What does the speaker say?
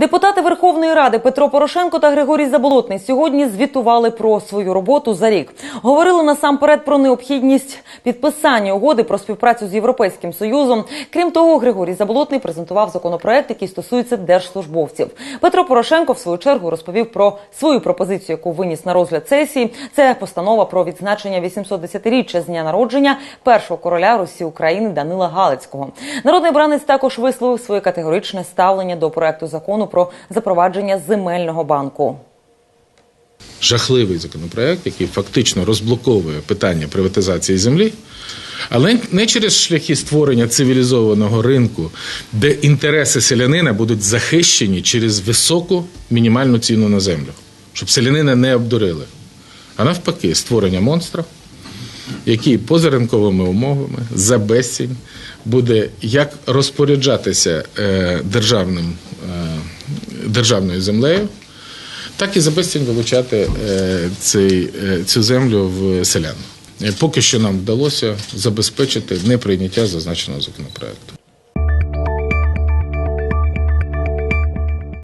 Депутати Верховної Ради Петро Порошенко та Григорій Заболотний сьогодні звітували про свою роботу за рік. Говорили насамперед про необхідність підписання угоди про співпрацю з Європейським Союзом. Крім того, Григорій Заболотний презентував законопроект, який стосується держслужбовців. Петро Порошенко в свою чергу розповів про свою пропозицію, яку виніс на розгляд сесії. Це постанова про відзначення 810-річчя з дня народження першого короля Русі України Данила Галицького. Народний бранець також висловив своє категоричне ставлення до проекту закону про запровадження земельного банку. жахливий законопроект, який фактично розблоковує питання приватизації землі, але не через шляхи створення цивілізованого ринку, де інтереси селянина будуть захищені через високу мінімальну ціну на землю, щоб селянина не обдурили. А навпаки, створення монстра, який поза ринковими умовами за безцінь буде як розпоряджатися е, державним, державною землею, так і за безцінь вилучати е, цей, е, цю землю в селян. Е, Поки що нам вдалося забезпечити неприйняття зазначеного законопроекту.